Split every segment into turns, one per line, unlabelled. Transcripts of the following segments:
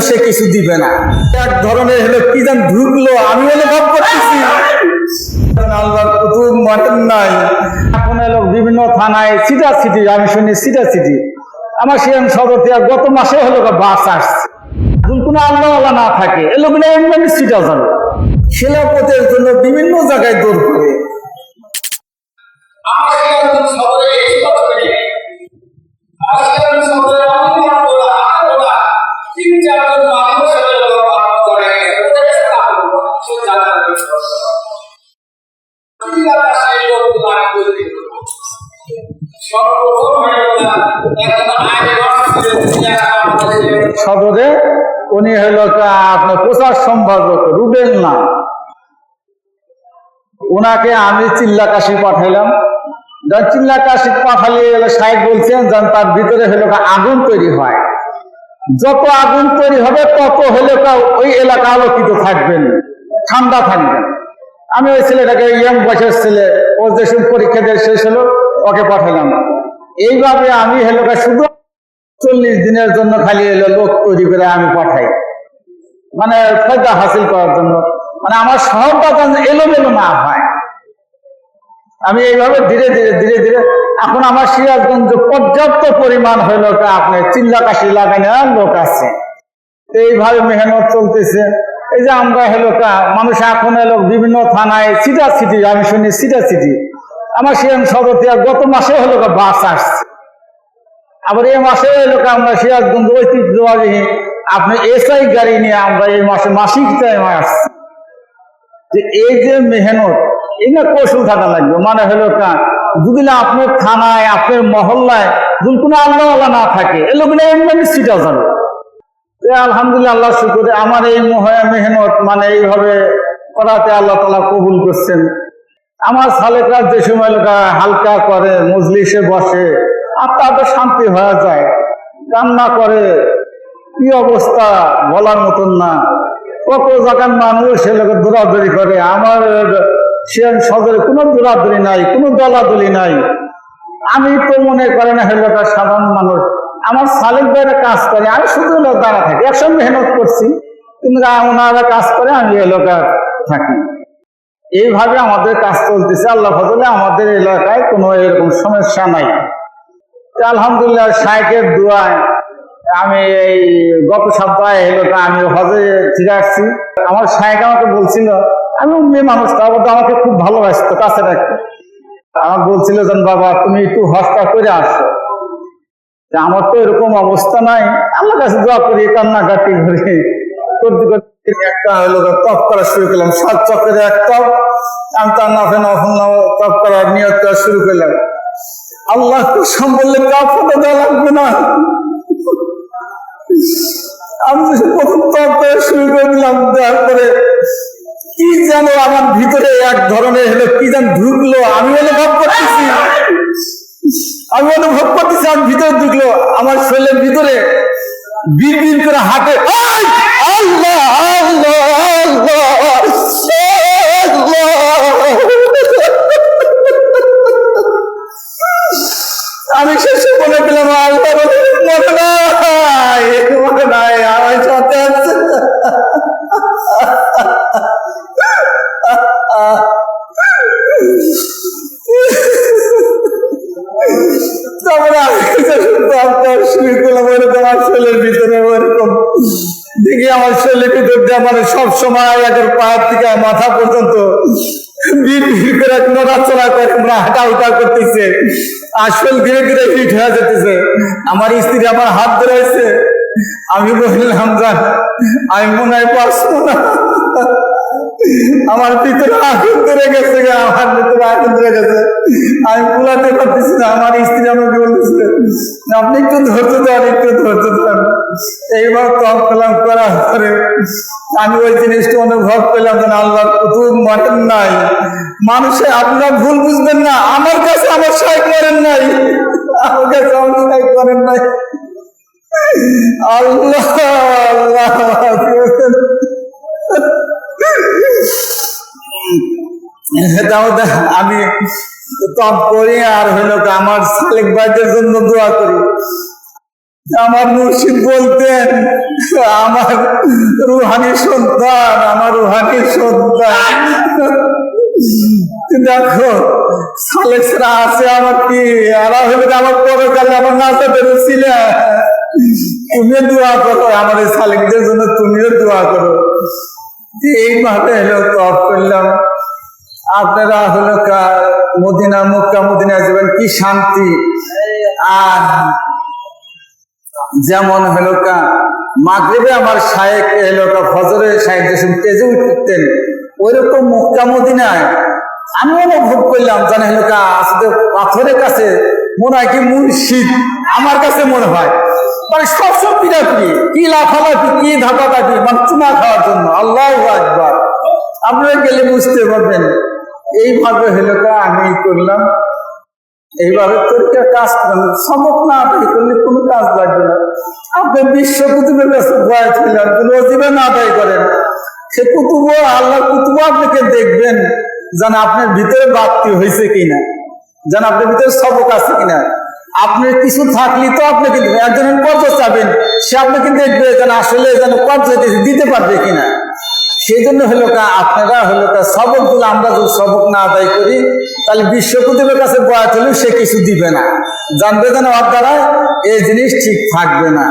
সে কিছু দিবে না। এক ধরনের হলো কি যেন ঢুকলো আমি করতেছি। নাই। এখন এলো বিভিন্ন থানায় সিটা সিটি আমি শুনি সিটা সিটি আমার সেরকম সদর গত মাসে হলো বাস আসছে। কোনো আল্লাহ আল্লাহ না থাকে। এ লোক সিটা যাবে খেলাপথের জন্য বিভিন্ন জায়গায় দৌড় করে।
আমার
উনি হলো কা আপনার প্রচার সম্পাদক রুবেল না। ওনাকে আমি চিল্লা কাশি পাঠাইলাম। যখন চিল্লা কাশি পাঠালে সাহেব বলছেন যেন তার ভিতরে হলো আগুন তৈরি হয়। যত আগুন তৈরি হবে, তত হলো ওই এলাকা আলোকিত থাকবেন ঠান্ডা থাকবেন আমি ওই ছেলেটাকে, ইয়াং বয়সের ছেলে, ও যেসব পরীক্ষা দিয়ে শেষ হলো, ওকে পাঠালাম। এইভাবে আমি হলো কা শুধু চল্লিশ দিনের জন্য খালি এলো লোক তৈরি করে আমি পাঠাই। মানে ফায়দা হাসিল করার জন্য। মানে আমার শহরটা যেন এলোমেলো না হয়। আমি এইভাবে ধীরে ধীরে ধীরে ধীরে, এখন আমার সিরাজগঞ্জ পর্যাপ্ত পরিমাণ হইল আপনি চিল্লা কাশি লাগানোর লোক আছে। এইভাবে মেহনত চলতেছে। এই যে আমরা হলো মানুষ এখন এলো বিভিন্ন থানায় সিটা সিটি আমি শুনি সিটা সিটি আমার সিরাজ সদর গত মাসে হলো বাস আসছে। আবার এই মাসে এলো কা আমরা সিরাজগঞ্জ ঐতিহ্যবাহী আপনি এসআই গাড়ি নিয়ে আমরা এই মাসে মাসিক টাইমে আসছি। যে এই যে মেহনত, এই না কৌশল থাকা লাগবে। মানে হলো কা, যদি না আপনার থানায়, আপনার মহল্লায় যদি কোনো আল্লাহ আল্লাহ না থাকে, এ লোক এমনি সিটা যাবে আলহামদুলিল্লাহ আল্লাহ শুকুরে, আমার এই মহা মেহনত মানে এইভাবে করাতে আল্লাহ তালা কবুল করছেন। আমার সালেকার যে সময় লোকা হালকা করে, মজলিসে বসে আত্মা শান্তি হয়ে যায়। কান্না করে, কি অবস্থা বলার মতন না। কত জায়গার মানুষ সে লোক দৌড়াদৌড়ি করে। আমার সে সদরে কোনো দৌড়াদৌড়ি নাই, কোনো দলাদলি নাই। আমি তো মনে করে না হেলোকার সাধারণ মানুষ। আমার সালেক ভাইরা কাজ করে, আমি শুধু লোক দাঁড়া থাকি, একসঙ্গে মেহনত করছি। কিন্তু ওনারা কাজ করে, আমি এলাকা থাকি। এইভাবে আমাদের কাজ চলতেছে। আল্লাহ ফজলে আমাদের এলাকায় কোনো এরকম সমস্যা নাই। আলহামদুলিল্লাহ শাইকের দোয়ায় আমি এই গত সপ্তাহে এলাকা আমি হজে ফিরে আসছি। আমার শাইক আমাকে বলছিল, আমি মেয়ে মানুষ, তার মধ্যে আমাকে খুব ভালোবাসতো, কাছে রাখতো। আমাকে বলছিল যেন বাবা, তুমি একটু হজটা করে আসো। আমার তো এরকম অবস্থা নাই। আল্লাহ কাছে দোয়া করি, কান্নাকাটি করি। করতে করতে একটা হলো তপ করা শুরু করলাম, সাত চক্রের এক তপ। আমি তার নাফে নফল তপ করার নিয়ত করা শুরু করলাম। আল্লাহ তো সম্বললে কাপড়ে দেওয়া লাগবে না। আমি প্রথম তপ শুরু করে দিলাম, দেওয়ার কি যেন আমার ভিতরে এক ধরনের হলো কি যেন ঢুকলো, আমি হলো ভাব করতেছি। আমি অনুভব করতেছি, আমার ভিতরে ঢুকলো, আমার শরীরের ভিতরে বীর করে হাঁটে আল্লাহ আল্লাহ আল্লাহ। দেখি আমার শরীরের আমার সব সময় একের থেকে মাথা পর্যন্ত করে হাঁটা করতেছে। হয়ে যেতেছে। আমার স্ত্রী আমার হাত ধরেছে। আমি বললাম আমি মনে হয় পারছ না। আমার ভিতরে আগুন ধরে গেছে আমার ভিতরে আগুন ধরে গেছে। আমি কুলাতে পারতেছি না আমার স্ত্রী আমাকে বলতেছে আপনি একটু ধৈর্য ধরেন একটু ধৈর্য ধরেন এইবার তপ পেলাম করার পরে আমি ওই জিনিসটা অনুভব পেলাম যে না, আল্লাহর কুতুব মরেন নাই। মানুষে আপনার ভুল বুঝবেন না আমার কাছে আমার সাহেব মরেন নাই। আমার কাছে আমার সাহেব মরেন নাই। আল্লাহ আল্লাহ। আমি তপ করি আর আমার জন্য দোয়া করি। আমার মুর্শিদ বলতেন, আমার রুহানি সন্তান, আমার রুহানি সন্তান। দেখো সালেকসরা আছে আমার কি? এরা হইলে আমার পরকালে আমার নাচা বেরোছিল তুমিও দোয়া করো, আমার এই সালেকদের জন্য তুমিও দোয়া করো। এইভাবে হলো তপ করলাম। আপনারা হলো মদিনা, মক্কা, মদিনা যাবেন, কি শান্তি। আর যেমন হলো কা মাগরিবে আমার শায়েক এলো কা ফজরে শায়েক যেসব তেজে উঠতেন, ওইরকম মক্কা, মদিনায় আমি অনুভব করলাম জানে হলো কা আসলে পাথরের কাছে মনে হয় কি মুর্শিদ, আমার কাছে মনে হয়। মানে সবসব কি লাফালাফি, কি ধাপাধাপি মানে চুমা খাওয়ার জন্য। আল্লাহ একবার আপনারা গেলে বুঝতে পারবেন, এইভাবে হলো আমি করলাম। এইভাবে কাজ না আদায় করলে কোনো কাজ লাগবে না। আপনি বিশ্ব কুতুবের ভয় ছিলেন কোনো আদায় করেন। সে কুতুব আল্লাহ কুতুব আপনাকে দেখবেন, যেন আপনার ভিতরে বাড়তি হয়েছে কিনা। যেন আপনার ভিতরে সবক আছে কিনা। আপনার কিছু থাকলে তো আপনি কিন্তু একজনের কর্জ চাবেন সে আপনাকে দেখবে যেন আসলে যেন কর্জ দিতে পারবে কিনা। সেই জন্য হলো কা, আপনারা হলো কা সবকগুলো আমরা যদি সবক না আদায় করি, তাহলে বিশ্বকুদেবের কাছে বয়াত হলেও সে কিছু দিবে না। জানবে যেন ওর দ্বারা এই জিনিস ঠিক থাকবে না।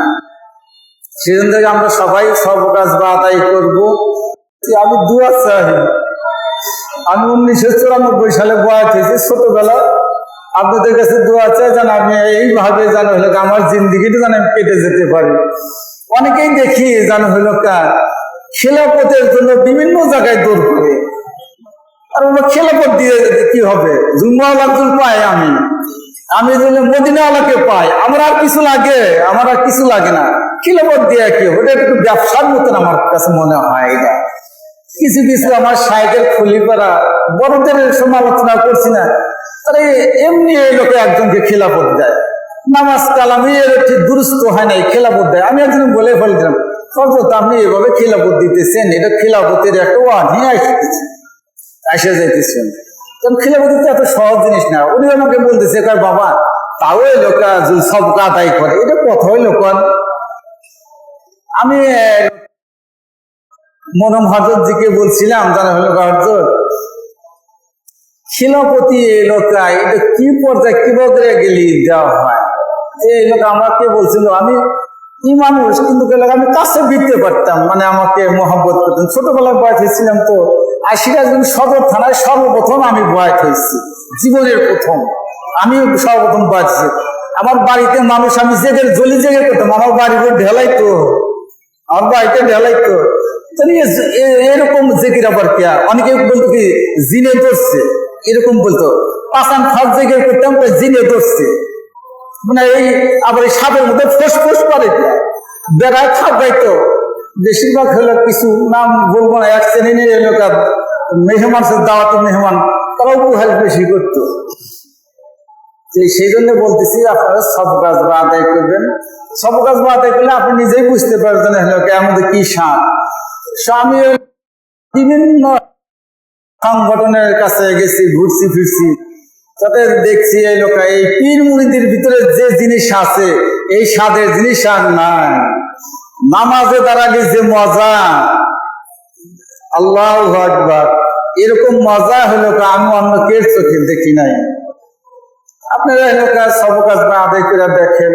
সেজন্য থেকে আমরা সবাই সব কাজ বা আদায় করব। আমি দুয়া চাই আমি উনিশশো চুরানব্বই সালে বয়াত হয়েছি ছোটবেলা আপনাদের কাছে দোয়া চাই যেন আমি এইভাবে যেন হলো আমার জিন্দিগিটা যেন আমি কেটে যেতে পারি। অনেকেই দেখি যেন হলো কা খেলাপথের জন্য বিভিন্ন জায়গায় দৌড় করে। আর ওরা খেলাপথ দিয়ে কি হবে? জুম্মাওয়ালা জুল পাই আমি। আমি যদি মদিনাওয়ালাকে পাই। আমার আর কিছু লাগে? আমার আর কিছু লাগে না। খেলাপথ দিয়ে কি হবে? ওটা একটু ব্যবসার মতন আমার কাছে মনে হয় এটা কিছু কিছু আমার সাইকেল খুলি করা, বড়দের সমালোচনা করছি না। তারা এমনি এই লোকে একজনকে খেলাপথ দেয়। নামাজ কালামি এর ঠিক দুরুস্ত হয় নাই খেলাপথ দেয়। আমি একজন বলে ফেলছিলাম হজরত আপনি এভাবে খেলাপথ দিতেছেন, এটা খেলাপথের একটা ওয়াহি আসতেছে আসে যাইতেছেন কারণ এত সহজ জিনিস না। উনি আমাকে বলতেছে, কয় বাবা, তাও এই লোক সব আদায় করে। এটা কথাই লোক আমি আহ, মনম হজরত জিকে বলছিলাম জানা হলো হজরত খিলাপতি এই লোকা এটা কি পর্যায়ে কীভাবে গেলি দেওয়া হয়? যে এই লোক আমাকে বলছিল আমি কি মানুষ কিন্তু আমি কাছে বিতে পারতাম মানে আমাকে মহব্বত করতেন। ছোটবেলায় বয়স হয়েছিলাম তো আর সিরাজগঞ্জ সদর থানায় সর্বপ্রথম আমি বয়স হয়েছি জীবনের প্রথম। আমি সর্বপ্রথম হয়েছি। আমার বাড়িতে মানুষ আমি জেগে জলি জেগে করতাম আমার বাড়িতে ঢেলাই তো আমার বাড়িতে ঢেলাই তো। এরকম জেগির আবার কে অনেকে বলতো কি, জিনে ধরছে। এরকম বলতো। পাঁচান ফাঁস জেগে করতাম তো জিনে ধরছে। মানে এই আবার এই সাপের মধ্যে ফোস ফোস করে বেড়ায় খাবাইতো বেশিরভাগ হলো কিছু নাম বলব না, এক শ্রেণির এলাকার মেহমান দাওয়াত মেহমান, তারা উপহার বেশি করতো। সেই জন্য বলতেছি, আপনারা সব গাছ বা আদায় করবেন। সব গাছ বা আদায় করলে আপনি নিজেই বুঝতে পারবেন হলো কি আমাদের কি সার। স্বামী বিভিন্ন সংগঠনের কাছে গেছি, ঘুরছি, ফিরছি। তাতে দেখছি এই লোক এই পীর মুড়িদের ভিতরে যে জিনিস আছে, এই স্বাদের জিনিস আর নাই। নামাজে দাঁড়ালে যে মজা, আল্লাহ আকবার। এরকম মজা হলো আমি অন্য কের চোখে দেখি নাই। আপনারা এলাকার সব কাজ আদায় করে দেখেন।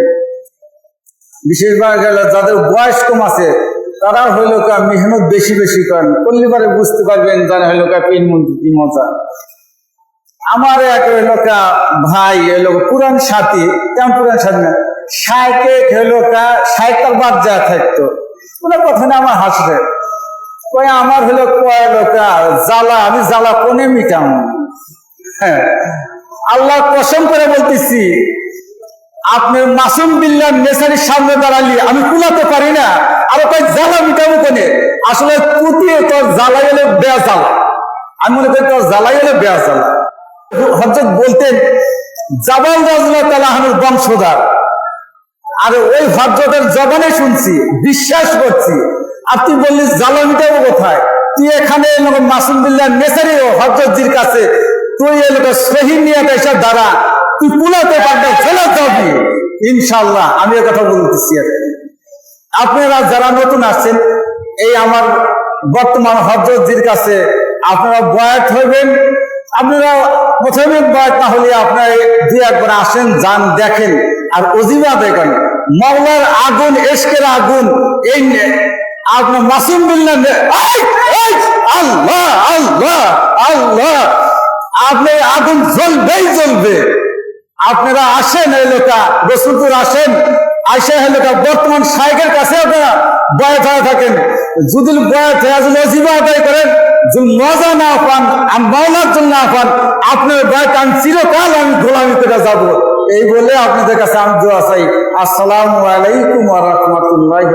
বিশেষভাবে গেলে যাদের বয়স কম আছে তারা হইল কা মেহনত বেশি বেশি করেন। পরে বুঝতে পারবেন যারা হইল কা পিন মন্ত্রী কি মজা আমার এক হইল কা ভাই হইল পুরান সাথী। কেমন পুরান সাথী না? সাইকে হইল কা সাইকেল বাদ যা থাকতো। ওনার কথা না, আমার হাসবে। কয়, আমার হলো কয় লোকা জ্বালা, আমি জ্বালা কোনে মিটাম? হ্যাঁ। আল্লাহ কসম করে বলতেছি আপনার মাসুম বিল্লাহ নেসারির সামনে দাঁড়ালি, আমি কুলাতে পারি না। আর কয় জ্বালা মিটাবো কোনে? আসলে পুতিয়ে তোর জ্বালা এলে বেয়া জ্বালা। আমি মনে করি তোর জ্বালা এলে বেয়া জ্বালা। হজরত বলতেন, জাবাল রাজুল্লাহ তালাহানুর বংশধর। আর ওই হজরতের জবানে শুনছি, বিশ্বাস করছি। আর তুই বললি, জ্বালা মিটাবো কোথায়? তুই এখানে মাসুম বিল্লাহ নেসারি ও হজরতজির কাছে। তুই এলোক সহি নিয়ে এসে দ্বারা তুই পুলাতে পারবে ফেলে যাবি ইনশাল্লাহ আমি কথা বলতেছি আর কি। আপনারা যারা নতুন আসছেন এই আমার বর্তমান হজরতজির কাছে আপনারা বয়াত হইবেন। আপনারা প্রথমে বয়াত না হলে আপনারা দুই একবার আসেন যান দেখেন আর অজিবা দেখেন। মৌলার আগুন এসকের আগুন এই আপনার মাসুম এই, আল্লাহ আল্লাহ আল্লাহ আপনার আগুন জ্বলবেই জ্বলবে। আপনারা আসেন এই লোকা রসুলপুর আসেন। আইসা হলে বর্তমান শাইকের কাছে আপনারা বয়াত হয়ে থাকেন। যদি বয়াত হয়ে যদি অজিবা আদায় করেন, যদি মজা না পান, আর মাওলার জন্য না পান, আপনার বয়াত আমি চিরকাল আমি গোলামি করে যাব। এই বলে আপনাদের কাছে আমি দোয়া চাই। আসসালামু আলাইকুম আ রহমতুল্লাহ